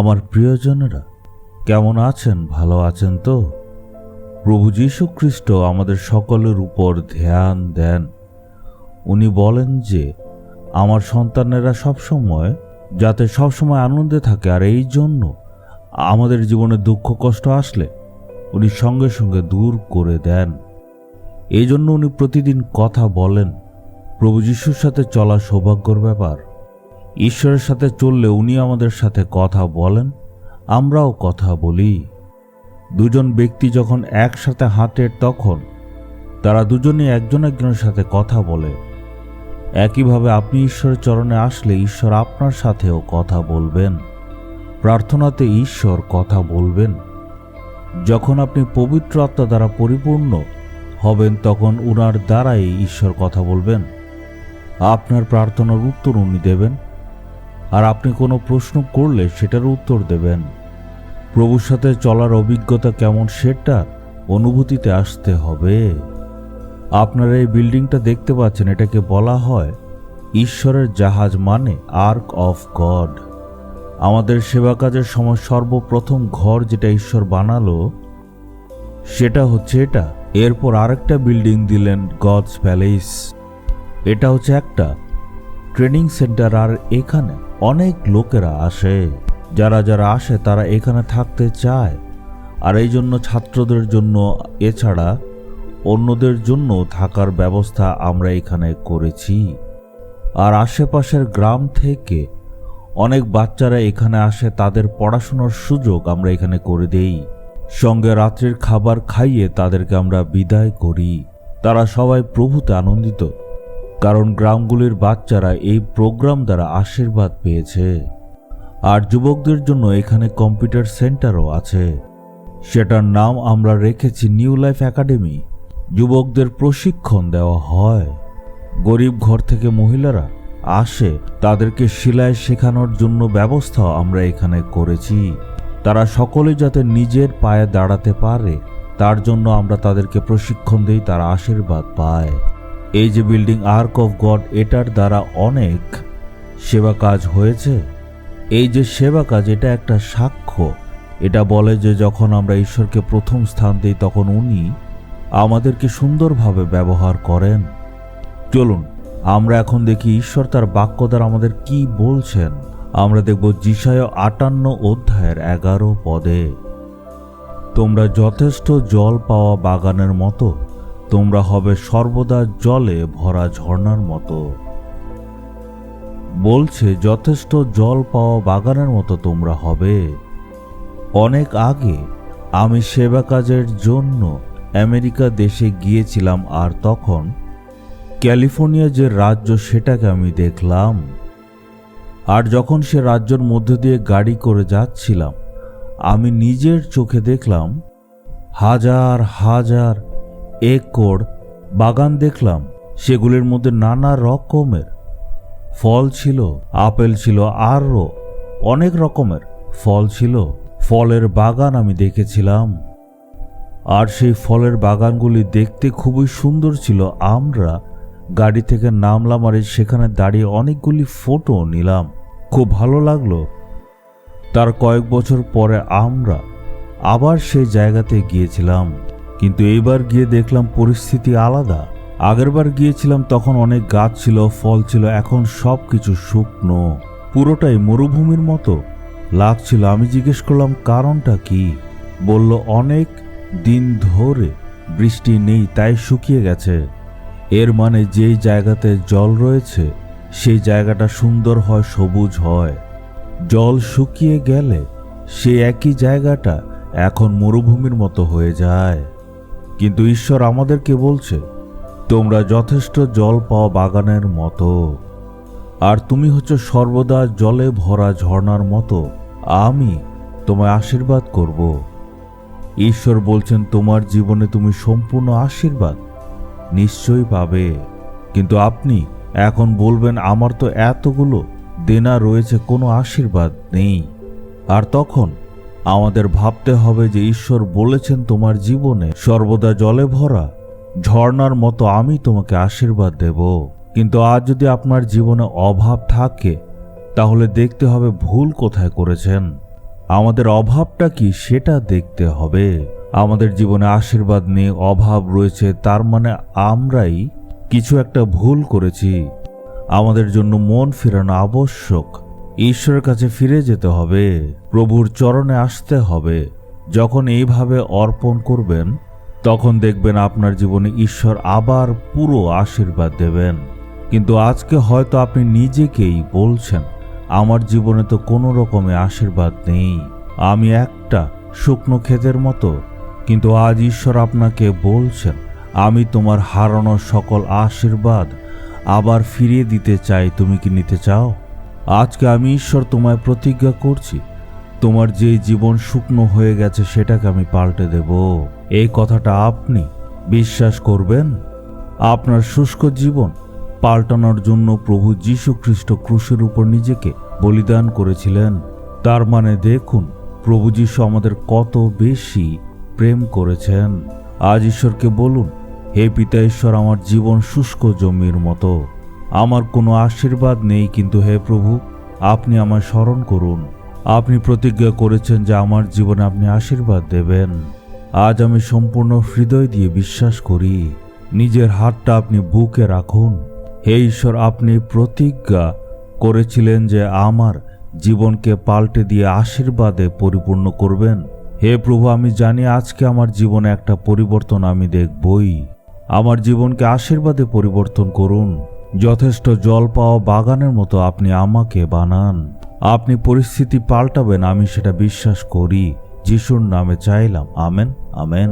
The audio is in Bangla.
আমার প্রিয়জনেরা, কেমন আছেন? ভালো আছেন তো? প্রভু যীশু খ্রিস্ট আমাদের সকলের উপর ধ্যান দেন। উনি বলেন যে, আমার সন্তানেরা সবসময়, যাতে সবসময় আনন্দে থাকে, আর এই জন্য আমাদের জীবনে দুঃখ কষ্ট আসলে, উনি সঙ্গে সঙ্গে দূর করে দেন। এই জন্য উনি প্রতিদিন কথা বলেন। প্রভু যিশুর সাথে চলা সৌভাগ্যর ব্যাপার। ঈশ্বরের সাথে চললে উনি আমাদের সাথে কথা বলেন, আমরাও কথা বলি। দুজন ব্যক্তি যখন একসাথে হাঁটের তখন তারা দুজনে একজন একজনের সাথে কথা বলে। একইভাবে আপনি ঈশ্বরের চরণে আসলে ঈশ্বর আপনার সাথেও কথা বলবেন। প্রার্থনাতে ঈশ্বর কথা বলবেন। যখন আপনি পবিত্র আত্মা দ্বারা পরিপূর্ণ হবেন, তখন উনার দ্বারাই ঈশ্বর কথা বলবেন। আপনার প্রার্থনার উত্তর উনি দেবেন। আর আপনি কোনো প্রশ্ন করলে সেটার উত্তর দেবেন। প্রভুর সাথে চলার অভিজ্ঞতা কেমন সেটার অনুভূতিতে আসতে হবে। আপনারা এই বিল্ডিংটা দেখতে পাচ্ছেন, এটাকে বলা হয় ঈশ্বরের জাহাজ মানে আর্ক অফ গড। আমাদের সেবা কাজের সময় সর্বপ্রথম ঘর যেটা ঈশ্বর বানালো, সেটা হচ্ছে এটা। এরপর আরেকটা বিল্ডিং দিলেন গডস প্যালেস। এটা হচ্ছে একটা ট্রেনিং সেন্টার আর এখানে অনেক লোকেরা আসে। যারা যারা আসে, তারা এখানে থাকতে চায়। আর এই জন্য ছাত্রদের জন্য এছাড়া অন্যদের জন্য থাকার ব্যবস্থা আমরা এখানে করেছি। আর আশেপাশের গ্রাম থেকে অনেক বাচ্চারা এখানে আসে, তাদের পড়াশোনার সুযোগ আমরা এখানে করে দেই। সঙ্গে রাত্রির খাবার খাইয়ে তাদেরকে আমরা বিদায় করি। তারা সবাই প্রভুতে আনন্দিত। কারণ গ্রামগুলির বাচ্চারা এই প্রোগ্রাম দ্বারা আশীর্বাদ পেয়েছে। আর যুবকদের জন্য এখানে কম্পিউটার সেন্টারও আছে। সেটার নাম আমরা রেখেছি নিউ লাইফ একাডেমি। যুবকদের প্রশিক্ষণ দেওয়া হয়। গরিব ঘর থেকে মহিলারা আসে, তাদেরকে সেলাই শেখানোর জন্য ব্যবস্থাও আমরা এখানে করেছি। তারা সকলে যাতে নিজের পায়ে দাঁড়াতে পারে, তার জন্য আমরা তাদেরকে প্রশিক্ষণ দিই, তারা আশীর্বাদ পায়। এই যে বিল্ডিং আর্ক অফ গড এটার দ্বারা অনেক সেবা কাজ হয়েছে। এই যে সেবা কাজ, এটা একটা সাক্ষ্য। এটা বলে যে যখন আমরা ঈশ্বরকে প্রথম স্থান দিই, তখন উনি আমাদেরকে সুন্দরভাবে ব্যবহার করেন। চলুন, আমরা এখন দেখি ঈশ্বর তার বাক্য দ্বারা আমাদের কি বলছেন। আমরা দেখব জিসায় আটান্ন অধ্যায়ের এগারো পদে, তোমরা যথেষ্ট জল পাওয়া বাগানের মতো তোমরা হবে সর্বদা জলে ভরা ঝর্ণার মতো। বলছে, যথেষ্ট জল পাওয়া বাগানের মতো তোমরা হবে। অনেক আগে আমি সেবা কাজের জন্য আমেরিকা দেশে গিয়েছিলাম আর তখন ক্যালিফোর্নিয়া যে রাজ্য সেটাকে আমি দেখলাম। আর যখন সে রাজ্যের মধ্যে দিয়ে গাড়ি করে যাচ্ছিলাম, আমি নিজের চোখে দেখলাম হাজার হাজার একর বাগান দেখলাম, সেগুলির মধ্যে নানা রকমের। ফল ছিল, আপেল ছিল, আরও অনেক রকমের। ফল ছিল, ফলের বাগান আমি দেখেছিলাম। আর সেই ফলের বাগানগুলি দেখতে খুবই সুন্দর ছিল। আমরা গাড়ি থেকে নামলাম আর সেখানে দাঁড়িয়ে অনেকগুলি ফটো নিলাম। খুব ভালো লাগল। তার কয়েক বছর পরে আমরা আবার সেই জায়গাতে গিয়েছিলাম। কিন্তু এইবার গিয়ে দেখলাম পরিস্থিতি আলাদা। আগেরবার গিয়েছিলাম তখন অনেক গাছ ছিল, ফল ছিল, এখন সব কিছু শুকনো। পুরোটাই মরুভূমির মতো। লাগছিল, আমি জিজ্ঞেস করলাম, কারণটা কি? বলল, অনেক দিন ধরে বৃষ্টি নেই, তাই শুকিয়ে গেছে। এর মানে যেই জায়গাতে জল রয়েছে, সেই জায়গাটা সুন্দর হয়, সবুজ হয়। জল শুকিয়ে গেলে সে একই জায়গাটা এখন মরুভূমির মতো হয়ে যায়। কিন্তু ঈশ্বর আমাদেরকে বলছে, তোমরা যথেষ্ট জল পাওয়া বাগানের মতো, আর তুমি হচ্ছে সর্বদা জলে ভরা ঝর্ণার মতো। আমি তোমায় আশীর্বাদ করব। ঈশ্বর বলছেন, তোমার জীবনে তুমি সম্পূর্ণ আশীর্বাদ নিশ্চয়ই পাবে। কিন্তু আপনি এখন বলবেন, আমার তো এতগুলো দেনা রয়েছে, কোনো আশীর্বাদ নেই। আর তখন আমাদের ভাবতে হবে যে ঈশ্বর বলেছেন তোমার জীবনে, সর্বদা জলে ভরা, ঝর্ণার মতো আমি তোমাকে আশীর্বাদ দেব। কিন্তু আজ যদি আপনার জীবনে অভাব থাকে, তাহলে দেখতে হবে ভুল কোথায় করেছেন। আমাদের অভাবটা কি সেটা দেখতে হবে। আমাদের জীবনে আশীর্বাদ নিয়ে অভাব রয়েছে, তার মানে আমরাই কিছু একটা ভুল করেছি। আমাদের জন্য মন ফেরানো আবশ্যক। ঈশ্বরের কাছে ফিরে যেতে হবে, প্রভুর চরণে আসতে হবে। যখন এইভাবে অর্পণ করবেন, তখন দেখবেন আপনার জীবনে ঈশ্বর আবার পুরো আশীর্বাদ দেবেন। কিন্তু আজকে হয়তো আপনি নিজেকেই বলছেন, আমার জীবনে তো কোনো রকমের আশীর্বাদ নেই। আমি একটা শুকনো ক্ষেতের মতো। কিন্তু আজ ঈশ্বর আপনাকে বলছেন, আমি তোমার হারানো সকল আশীর্বাদ আবার ফিরিয়ে দিতে চাই। তুমি কি নিতে চাও? আজকে আমি ঈশ্বর তোমায় প্রতিজ্ঞা করছি। তোমার যে জীবন শুকনো হয়ে গেছে সেটাকে আমি পাল্টে দেব। এই কথাটা আপনি বিশ্বাস করবেন? আপনার শুষ্ক জীবন পাল্টানোর জন্য প্রভু যীশু খ্রিস্ট ক্রুশের উপর নিজেকে বলিদান করেছিলেন। তার মানে দেখুন, প্রভু যীশু আমাদের কত বেশি প্রেম করেছেন। আজ ঈশ্বরকে বলুন, হে পিতা ঈশ্বর, আমার জীবন শুষ্ক জমির মতো। আমার কোনো আশীর্বাদ নেই কিন্তু হে প্রভু, আপনি আমায় স্মরণ করুন। আপনি প্রতিজ্ঞা করেছেন যে আমার জীবনে আপনি আশীর্বাদ দেবেন। আজ আমি সম্পূর্ণ হৃদয় দিয়ে বিশ্বাস করি। নিজের হাতটা আপনি বুকে রাখুন। হে ঈশ্বর, আপনি প্রতিজ্ঞা করেছিলেন যে আমার জীবনকে পাল্টে দিয়ে আশীর্বাদে পরিপূর্ণ করবেন। হে প্রভু, আমি জানি আজকে আমার জীবনে একটা পরিবর্তন আমি দেখবই। আমার জীবনকে আশীর্বাদে পরিবর্তন করুন। যথেষ্ট জল পাওয়া বাগানের মতো আপনি আমাকে বানান। আপনি পরিস্থিতি পাল্টাবেন, আমি সেটা বিশ্বাস করি। যিশুর নামে চাইলাম, আমেন আমেন।